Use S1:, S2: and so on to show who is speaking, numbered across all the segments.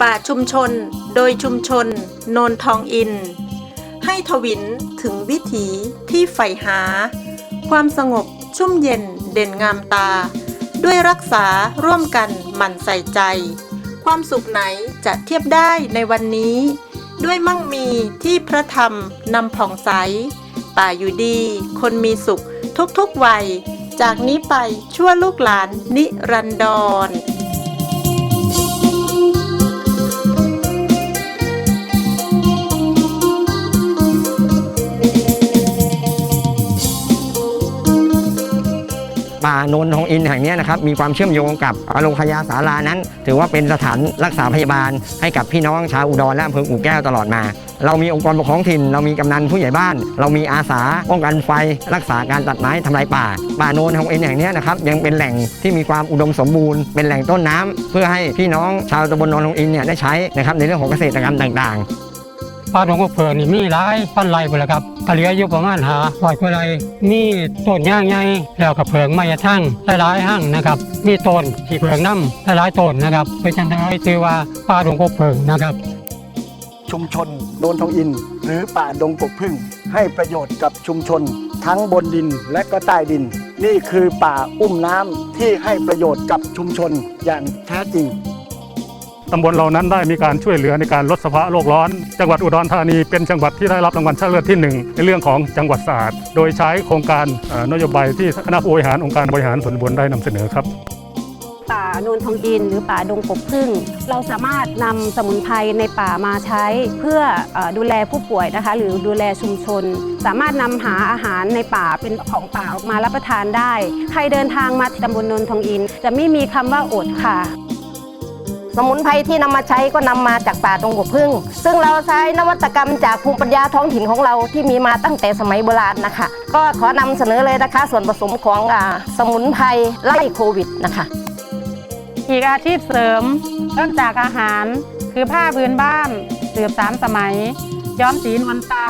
S1: ป่าชุมชน โดยชุมชน โนนทองอิน ให้ทวินถึงวิถีที่ใฝ่หา ความสงบชุ่มเย็นเด่นงามตา ด้วยรักษาร่วมกันหมั่นใส่ใจ ความสุขไหนจะเทียบได้ในวันนี้ ด้วยมั่งมีที่พระธรรมนำผ่องใส ป่าอยู่ดี คนมีสุขทุกๆวัย จากนี้ไปชั่วลูกหลานนิรันดร
S2: ป่าโนนทองอินแห่งนี้นะครับมีความเชื่อมโยงกับโรงพยาสารานั้น ถือว่าเป็นสถานรักษาพยาบาล ให้กับพี่น้องชาวอุดรและอำเภอกู่แก้วตลอดมา เรามีองค์กรปกครองถิ่น เรามีกำนันผู้ใหญ่บ้าน เรามีอาสาป้องกันไฟ รักษาการตัดไม้ทำลายป่า ป่าโนนทองอินแห่งนี้นะครับยังเป็นแหล่งที่มีความอุดมสมบูรณ์เป็นแหล่งต้นน้ำเพื่อให้พี่น้องชาวตำบลโนนทองอินเนี่ยได้ใช้นะครับในเรื่องของเกษตรกรรมต่าง ๆ
S3: ป่าหลวงพ่อเพิงนี่มีหลายพันไร่ไปแล้วครับกะเหลืออยู่ประมาณหาร้อยกว่าไร่มีต้นย่างใหญ่แล้วก็เพิงไม้ทั้งหลายๆหั่งนะครับ มีต้นที่เพิงน้ำหลายๆต้นนะครับเป็นจังไดชื่อว่าป่าหลวงพ่อเพิงนะครับ
S4: ชุมชนโนนทองอิน หรือป่าดงปกพึ่ง ให้ประโยชน์กับชุมชน ทั้งบนดินและก็ใต้ดิน นี่คือป่าอุ้มน้ำที่ให้ประโยชน์กับชุมชนอย่างแท้จริง
S5: ตำบลเรานั้นได้มีการช่วยเหลือในการลดสภาวะโลกร้อน จังหวัดอุดรธานีเป็นจังหวัดที่ได้รับรางวัลชนะเลิศที่หนึ่งในเรื่องของจังหวัดสะอาด โดยใช้โครงการนโยบายที่คณะผู้บริหารองค์การบริหารส่วนบลได้นำเสนอครับ
S6: ป่าโนนทองอินหรือป่าดงกบพึ่ง เราสามารถนำสมุนไพรในป่ามาใช้ เพื่ออดูแลผู้ป่วยนะคะ หรือดูแลชุมชน สามารถนำหาอาหารในป่าเป็นของป่าออกมารับประทานได้ ใครเดินทางมาตำบลโนนทองอิน จะไม่มีคำว่าอดค่ะ
S7: สมุนไพรที่นำมาใช้ก็นำมาจากป่าตรงกบพึ่ง ซึ่งเราใช้นวัตกรรมจากภูมิปัญญาท้องถิ่นของเราที่มีมาตั้งแต่สมัยโบราณนะคะ ก็ขอนำเสนอเลยนะคะ ส่วนผสมของอสมุนไพรไล่โควิดนะคะ
S8: อีกอาชีพเสริมเริ่มจากอาหารคือผ้าพื้นบ้านสืบสามสมัย ย้อมสีนวลตา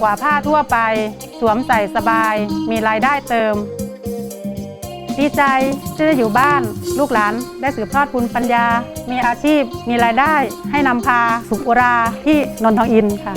S8: กว่าผ้าทั่วไป สวมใส่สบาย มีรายได้เติม ดีใจที่ได้อยู่บ้าน ลูกหลานได้สืบทอดภูมิปัญญา มีอาชีพ มีรายได้ ให้นำพาสุขอุราที่นนทองอินค่ะ